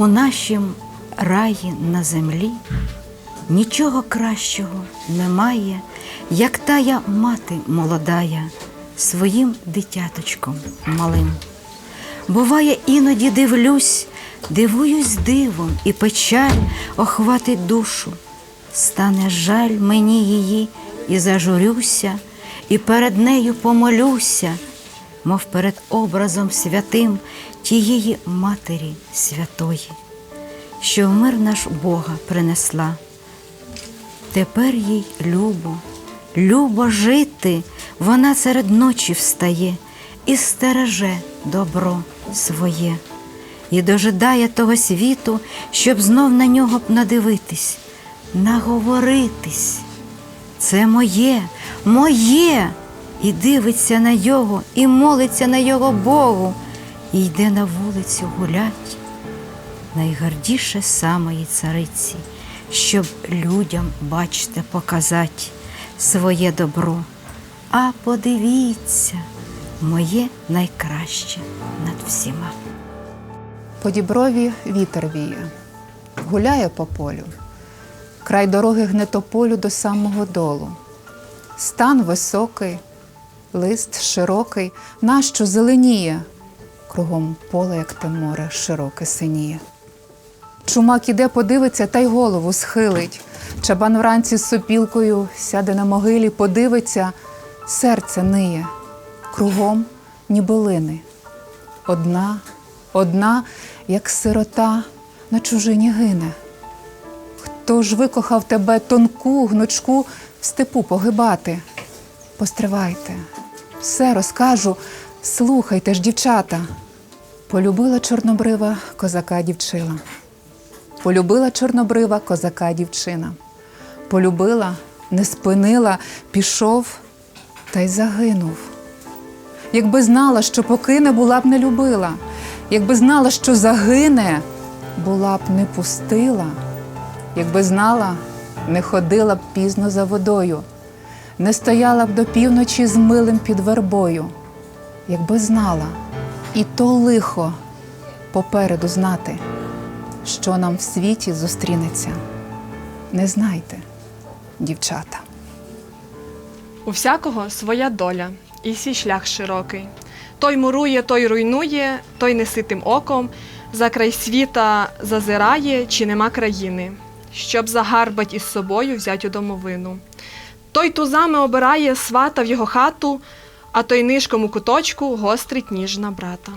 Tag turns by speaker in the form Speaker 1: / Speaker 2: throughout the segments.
Speaker 1: У нашім раї на землі нічого кращого немає, як тая мати молодая своїм дитяточком малим. Буває, іноді дивлюсь, дивуюсь дивом, і печаль охватить душу. Стане жаль мені її, і зажурюся, і перед нею помолюся, мов перед образом святим тієї Матері святої, що в мир наш Бога принесла. Тепер їй любо, любо жити, вона серед ночі встає і стереже добро своє, і дожидає того світу, щоб знов на нього надивитись, наговоритись. Це моє, моє, і дивиться на його, і молиться на його Богу, і йде на вулицю гулять найгардіше самої цариці, щоб людям, бачте, показати своє добро. А подивіться, моє найкраще над всіма.
Speaker 2: По діброві вітер віє, гуляє по полю, край дороги гне тополю до самого долу. Стан високий, лист широкий, нащо зеленіє, кругом поле, як те море, широке синіє. Чумак іде, подивиться та й голову схилить. Чабан вранці з сопілкою сяде на могилі, подивиться, серце ниє, кругом ніби лини. Одна, одна, як сирота на чужині гине. Хто ж викохав тебе тонку гнучку в степу погибати? Постривайте, все розкажу, слухайте ж, дівчата. Полюбила чорнобрива козака дівчина. Полюбила чорнобрива козака дівчина. Полюбила, не спинила, пішов та й загинув. Якби знала, що покине, була б не любила. Якби знала, що загине, була б не пустила. Якби знала, не ходила б пізно за водою, не стояла б до півночі з милим під вербою. Якби знала, і то лихо попереду знати, що нам в світі зустрінеться. Не знайте, дівчата.
Speaker 3: У всякого своя доля і свій шлях широкий. Той мурує, той руйнує, той неситим оком, за край світа зазирає, чи нема країни, щоб загарбать із собою взять домовину. Той тузами обирає свата в його хату, а той нишком у куточку гострить ніж на брата.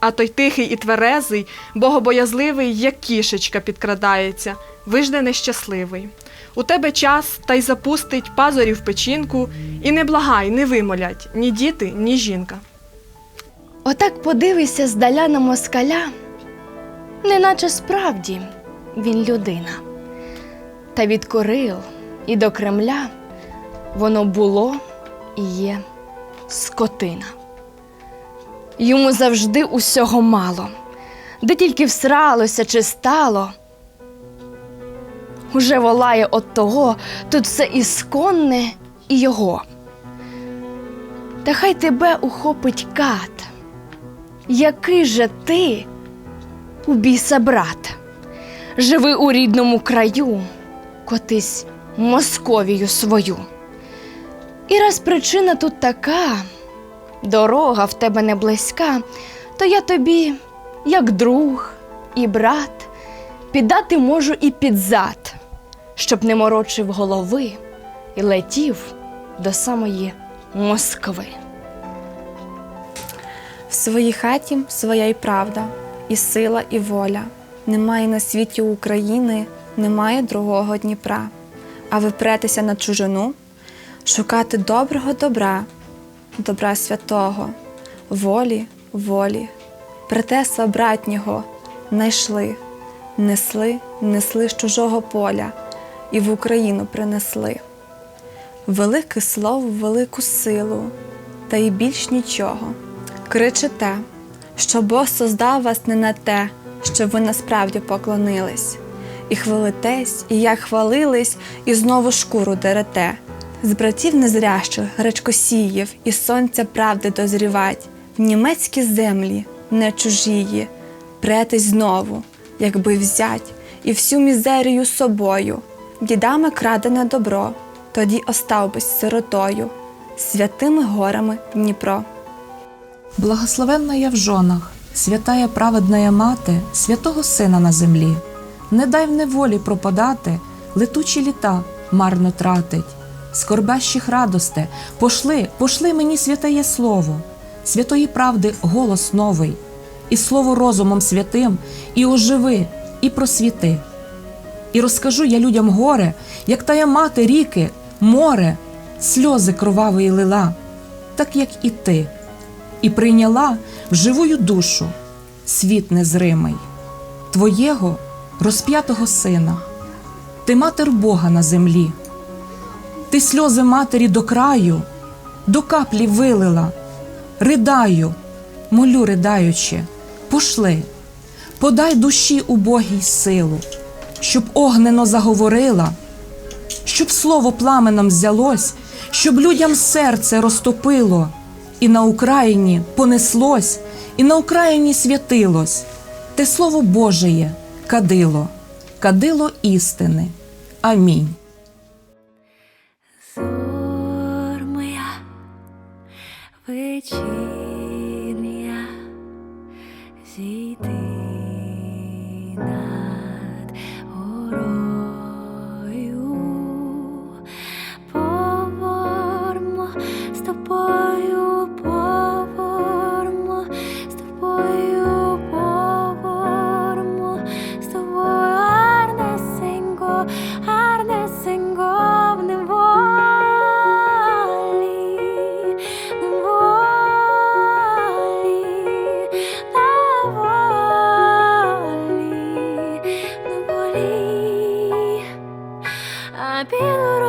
Speaker 3: А той тихий і тверезий, богобоязливий, як кішечка підкрадається, вижде нещасливий. У тебе час та й запустить пазурів печінку, і не благай, не вимолять ні діти, ні жінка.
Speaker 4: Отак подивися здаля на москаля, неначе справді він людина. Та від Корил і до Кремля воно було і є скотина. Йому завжди усього мало, де тільки всралося чи стало. Уже волає от того, тут все ісконне і його. Та хай тебе ухопить кат. Який же ти, у біса брат, живи у рідному краю, котись Московію свою. І раз причина тут така, дорога в тебе не близька, то я тобі, як друг і брат, піддати можу і під зад, щоб не морочив голови і летів до самої Москви.
Speaker 5: В своїй хаті своя й правда, і сила, і воля. Немає на світі України, немає другого Дніпра. А ви претеся на чужину, шукати доброго добра, добра святого, волі, волі, братерства братнього найшли, несли, несли з чужого поля і в Україну принесли. Велике слово, велику силу, та й більш нічого. Кричите, що Бог создав вас не на те, щоб ви насправді поклонились, і хвалитесь, і як хвалились, і знову шкуру дерете. З братів незрящих, гречкосіїв, і сонця правди дозрівать, в німецькі землі, не чужії, претесь знову, якби взять і всю мізерію собою, дідами крадене добро, тоді остав би сиротою, святими горами Дніпро.
Speaker 6: Благословенна я в жонах, святая праведная мати, святого Сина на землі. Не дай в неволі пропадати, летучі літа марно тратить. Скорбящих радосте, пошли, пошли мені святеє слово, святої правди голос новий, і слово розумом святим, і оживи, і просвіти. І розкажу я людям горе, як тая мати ріки, море, сльози кровавої лила, так як і ти. І прийняла в живую душу світ незримий, Твоєго розп'ятого сина, ти матер Бога на землі, ти сльози матері до краю, до каплі вилила, ридаю, молю, ридаючи, пошли, подай душі убогій силу, щоб огнено заговорила, щоб слово пламеном взялось, щоб людям серце розтопило, і на Україні понеслось, і на Україні святилось, те слово Божеє кадило, кадило істини. Амінь.
Speaker 7: А під